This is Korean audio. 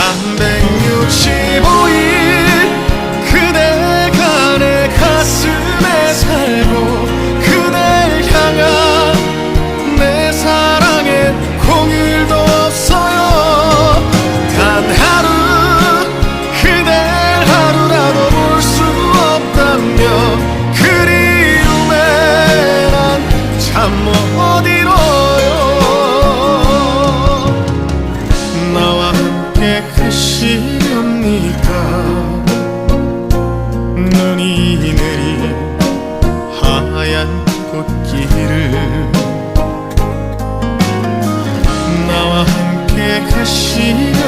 365일 그대가 내 가슴에 살고 그댈 향한 내 사랑엔 공일도 없어요. 그리움에 난참못이 하얀 꽃길을 나와 함께 가시렵니까